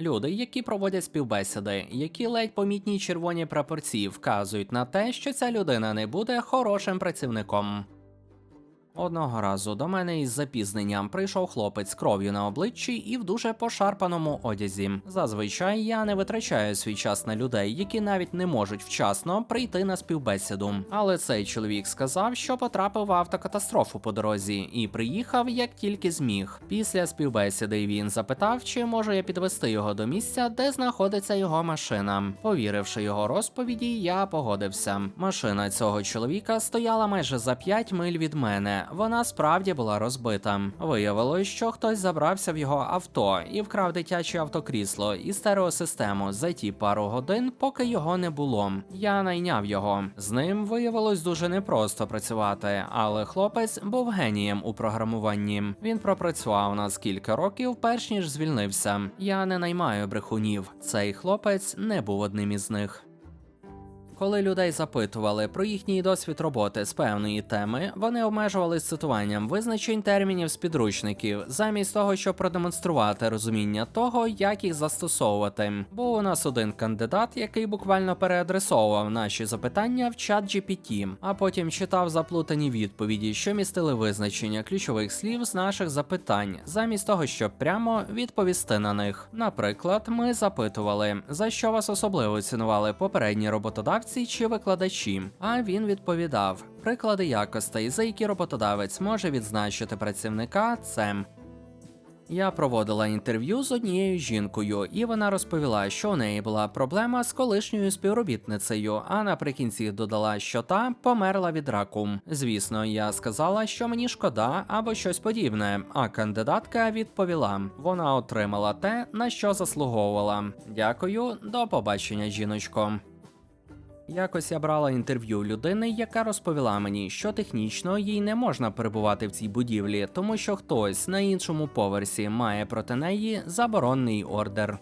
Люди, які проводять співбесіди, які ледь помітні червоні прапорці, вказують на те, що ця людина не буде хорошим працівником. Одного разу до мене із запізненням прийшов хлопець з кров'ю на обличчі і в дуже пошарпаному одязі. Зазвичай я не витрачаю свій час на людей, які навіть не можуть вчасно прийти на співбесіду. Але цей чоловік сказав, що потрапив в автокатастрофу по дорозі і приїхав як тільки зміг. Після співбесіди він запитав, чи можу я підвести його до місця, де знаходиться його машина. Повіривши його розповіді, я погодився. Машина цього чоловіка стояла майже за 5 миль від мене. Вона справді була розбита. Виявилось, що хтось забрався в його авто і вкрав дитяче автокрісло і стереосистему за ті пару годин, поки його не було. Я найняв його. З ним виявилось дуже непросто працювати, але хлопець був генієм у програмуванні. Він пропрацював нас кілька років, перш ніж звільнився. Я не наймаю брехунів. Цей хлопець не був одним із них. Коли людей запитували про їхній досвід роботи з певної теми, вони обмежувались цитуванням визначень термінів з підручників, замість того, щоб продемонструвати розуміння того, як їх застосовувати. Був у нас один кандидат, який буквально переадресовував наші запитання в чат GPT, а потім читав заплутані відповіді, що містили визначення ключових слів з наших запитань, замість того, щоб прямо відповісти на них. Наприклад, ми запитували, за що вас особливо цінували попередні роботодавці чи викладачі. А він відповідав: приклади якостей, за які роботодавець може відзначити працівника, це. Я проводила інтерв'ю з однією жінкою, і вона розповіла, що у неї була проблема з колишньою співробітницею, а наприкінці додала, що та померла від раку. Звісно, я сказала, що мені шкода або щось подібне. А кандидатка відповіла: вона отримала те, на що заслуговувала. Дякую, до побачення, жіночко. Якось я брала інтерв'ю людини, яка розповіла мені, що технічно їй не можна перебувати в цій будівлі, тому що хтось на іншому поверсі має проти неї заборонний ордер.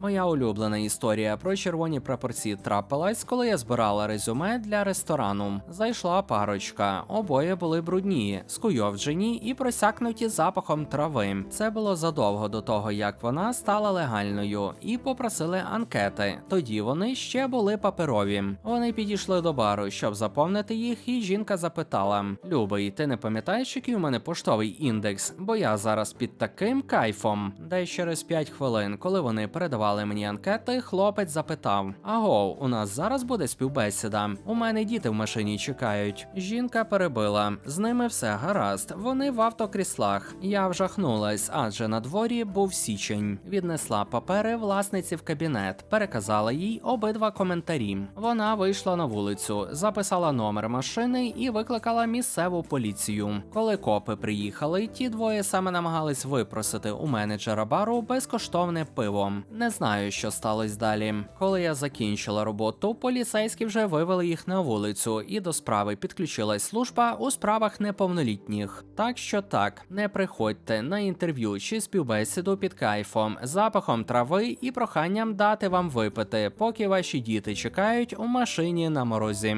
Моя улюблена історія про червоні прапорці трапилась, коли я збирала резюме для ресторану. Зайшла парочка, обоє були брудні, скуйовджені і просякнуті запахом трави. Це було задовго до того, як вона стала легальною, і попросили анкети. Тоді вони ще були паперові. Вони підійшли до бару, щоб заповнити їх, і жінка запитала: Любий, ти не пам'ятаєш, який у мене поштовий індекс? Бо я зараз під таким кайфом. Десь через 5 хвилин, коли вони передавали мені анкети, хлопець запитав: Аго, у нас зараз буде співбесіда. У мене діти в машині чекають. Жінка перебила. З ними все гаразд. Вони в автокріслах. Я вжахнулась, адже на дворі був січень. Віднесла папери власниці в кабінет, переказала їй обидва коментарі. Вона вийшла на вулицю, записала номер машини і викликала місцеву поліцію. Коли копи приїхали, ті двоє саме намагались випросити у менеджера бару безкоштовне пиво. Не знаю, що сталося далі. Коли я закінчила роботу, поліцейські вже вивели їх на вулицю, і до справи підключилась служба у справах неповнолітніх. Так що так, не приходьте на інтерв'ю чи співбесіду під кайфом, запахом трави і проханням дати вам випити, поки ваші діти чекають у машині на морозі.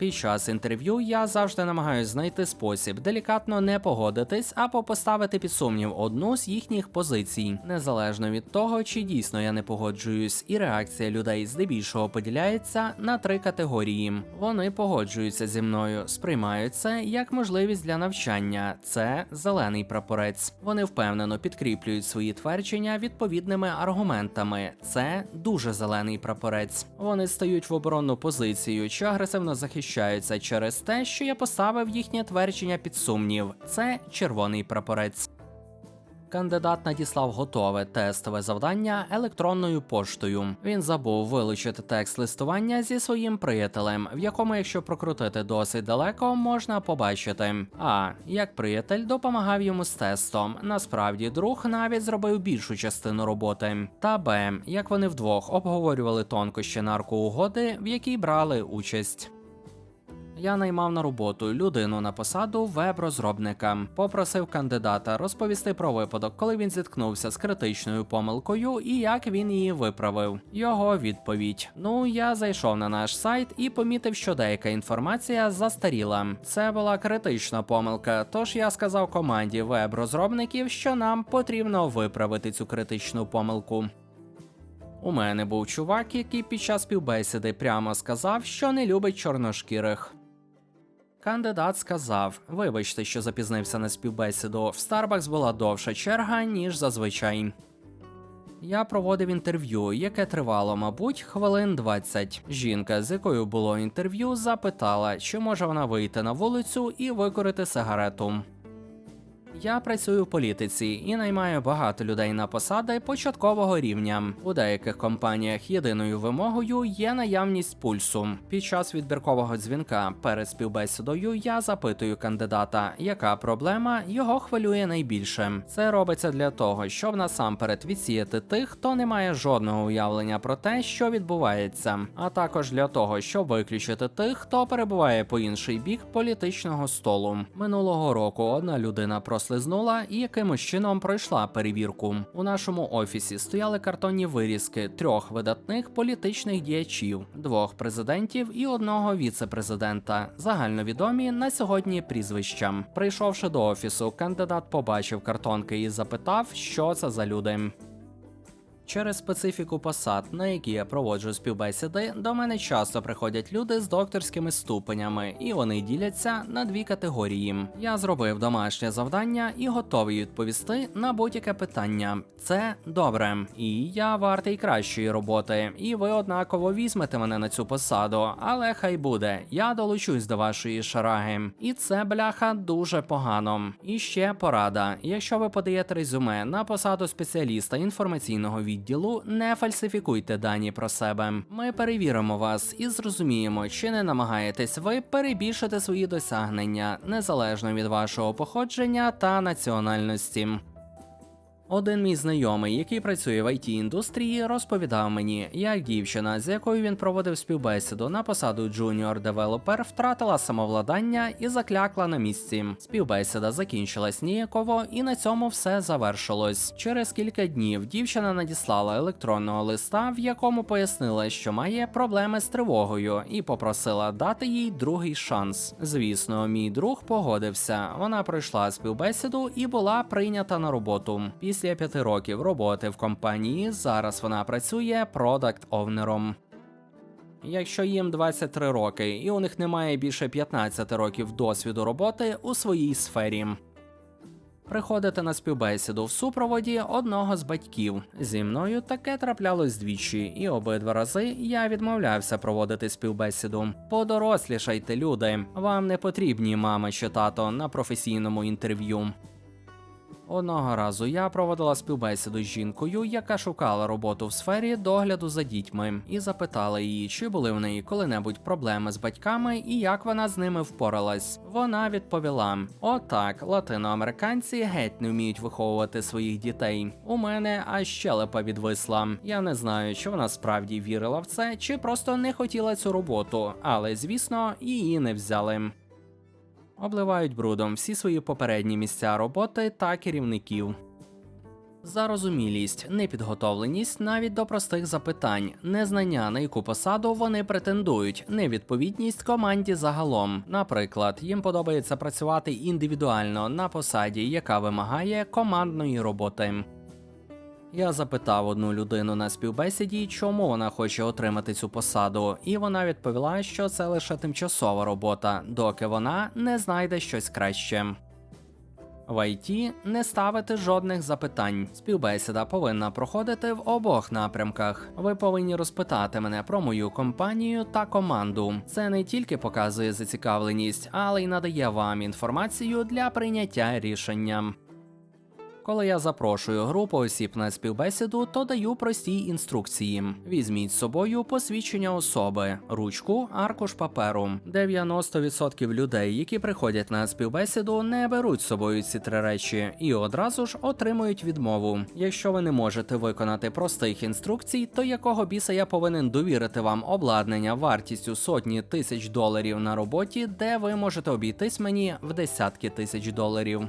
Під час інтерв'ю я завжди намагаюся знайти спосіб делікатно не погодитись або поставити під сумнів одну з їхніх позицій, незалежно від того, чи дійсно я не погоджуюсь, і реакція людей здебільшого поділяється на три категорії. Вони погоджуються зі мною, сприймають це як можливість для навчання. Це зелений прапорець. Вони впевнено підкріплюють свої твердження відповідними аргументами. Це дуже зелений прапорець. Вони стають в оборонну позицію чи агресивно захищаються через те, що я поставив їхнє твердження під сумнів. Це червоний прапорець. Кандидат надіслав готове тестове завдання електронною поштою. Він забув вилучити текст листування зі своїм приятелем, в якому, якщо прокрутити досить далеко, можна побачити. А як приятель допомагав йому з тестом. Насправді, друг навіть зробив більшу частину роботи. Та Б, як вони вдвох обговорювали тонкощі наркоугоди, в якій брали участь. Я наймав на роботу людину на посаду веб-розробника. Попросив кандидата розповісти про випадок, коли він зіткнувся з критичною помилкою і як він її виправив. Його відповідь: Ну, я зайшов на наш сайт і помітив, що деяка інформація застаріла. Це була критична помилка. Тож я сказав команді веб-розробників, що нам потрібно виправити цю критичну помилку. У мене був чувак, який під час співбесіди прямо сказав, що не любить чорношкірих. Кандидат сказав: Вибачте, що запізнився на співбесіду. В Starbucks була довша черга, ніж зазвичай. Я проводив інтерв'ю, яке тривало, мабуть, хвилин 20. Жінка, з якою було інтерв'ю, запитала, чи може вона вийти на вулицю і викорити сигарету. Я працюю в політиці і наймаю багато людей на посади початкового рівня. У деяких компаніях єдиною вимогою є наявність пульсу. Під час відбіркового дзвінка перед співбесідою я запитую кандидата, яка проблема його хвилює найбільше. Це робиться для того, щоб насамперед відсіяти тих, хто не має жодного уявлення про те, що відбувається, а також для того, щоб виключити тих, хто перебуває по інший бік політичного столу. Минулого року одна людина прослизнула і якимось чином пройшла перевірку. У нашому офісі стояли картонні вирізки трьох видатних політичних діячів, двох президентів і одного віце-президента. Загальновідомі на сьогодні прізвища. Прийшовши до офісу, кандидат побачив картонки і запитав, що це за люди. Через специфіку посад, на які я проводжу співбесіди, до мене часто приходять люди з докторськими ступенями, і вони діляться на дві категорії. Я зробив домашнє завдання і готовий відповісти на будь-яке питання. Це добре, і я вартий кращої роботи. І ви однаково візьмете мене на цю посаду, але хай буде. Я долучусь до вашої шараги. І це бляха дуже погано. І ще порада: якщо ви подаєте резюме на посаду спеціаліста інформаційного відділу, не фальсифікуйте дані про себе. Ми перевіримо вас і зрозуміємо, чи не намагаєтесь ви перебільшити свої досягнення незалежно від вашого походження та національності. Один мій знайомий, який працює в it індустрії, розповідав мені, як дівчина, з якою він проводив співбесіду на посаду джуніор девелопер, втратила самовладання і заклякла на місці. Співбесіда закінчилась ніяково, і на цьому все завершилось. Через кілька днів дівчина надіслала електронного листа, в якому пояснила, що має проблеми з тривогою, і попросила дати їй другий шанс. Звісно, мій друг погодився. Вона пройшла співбесіду і була прийнята на роботу. П'яти років роботи в компанії зараз вона працює продакт-овнером. Якщо їм 23 роки і у них немає більше 15 років досвіду роботи у своїй сфері. Приходити на співбесіду в супроводі одного з батьків. Зі мною таке траплялось двічі, і обидва рази я відмовлявся проводити співбесіду. Подорослішайте, люди. Вам не потрібні мама чи тато на професійному інтерв'ю. Одного разу я проводила співбесіду з жінкою, яка шукала роботу в сфері догляду за дітьми, і запитала її, чи були в неї коли-небудь проблеми з батьками і як вона з ними впоралась. Вона відповіла: Отак, латиноамериканці геть не вміють виховувати своїх дітей. У мене аж щелепа відвисла. Я не знаю, чи вона справді вірила в це, чи просто не хотіла цю роботу, але звісно, її не взяли обливають брудом всі свої попередні місця роботи та керівників. Зарозумілість, непідготовленість навіть до простих запитань, незнання на яку посаду вони претендують, невідповідність команді загалом. Наприклад, їм подобається працювати індивідуально на посаді, яка вимагає командної роботи. Я запитав одну людину на співбесіді, чому вона хоче отримати цю посаду, і вона відповіла, що це лише тимчасова робота, доки вона не знайде щось краще. В ІТ не ставити жодних запитань. Співбесіда повинна проходити в обох напрямках. Ви повинні розпитати мене про мою компанію та команду. Це не тільки показує зацікавленість, але й надає вам інформацію для прийняття рішення. Коли я запрошую групу осіб на співбесіду, то даю прості інструкції: візьміть з собою посвідчення особи, ручку, аркуш паперу. 90% людей, які приходять на співбесіду, не беруть з собою ці три речі і одразу ж отримують відмову. Якщо ви не можете виконати простих інструкцій, то якого біса я повинен довірити вам обладнання вартістю сотні тисяч доларів на роботі, де ви можете обійтись мені в десятки тисяч доларів.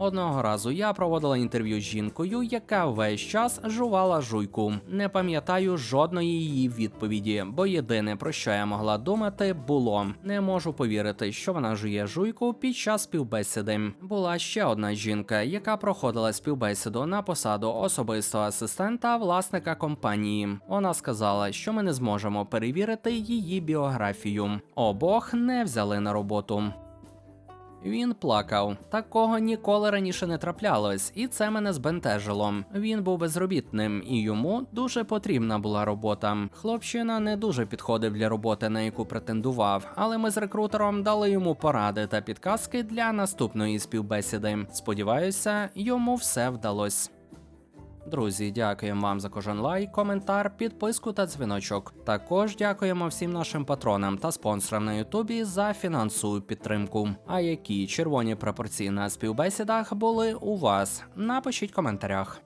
Одного разу я проводила інтерв'ю з жінкою, яка весь час жувала жуйку. Не пам'ятаю жодної її відповіді, бо єдине про що я могла думати, було не можу повірити, що вона жує жуйку під час співбесіди. Була ще одна жінка, яка проходила співбесіду на посаду особистого асистента власника компанії. Вона сказала, що ми не зможемо перевірити її біографію. Обох не взяли на роботу. Він плакав. Такого ніколи раніше не траплялось, і це мене збентежило. Він був безробітним, і йому дуже потрібна була робота. Хлопчина не дуже підходив для роботи, на яку претендував, але ми з рекрутером дали йому поради та підказки для наступної співбесіди. Сподіваюся, йому все вдалось. Друзі, дякуємо вам за кожен лайк, коментар, підписку та дзвіночок. Також дякуємо всім нашим патронам та спонсорам на Ютубі за фінансову підтримку. А які червоні пропорції на співбесідах були у вас? Напишіть в коментарях.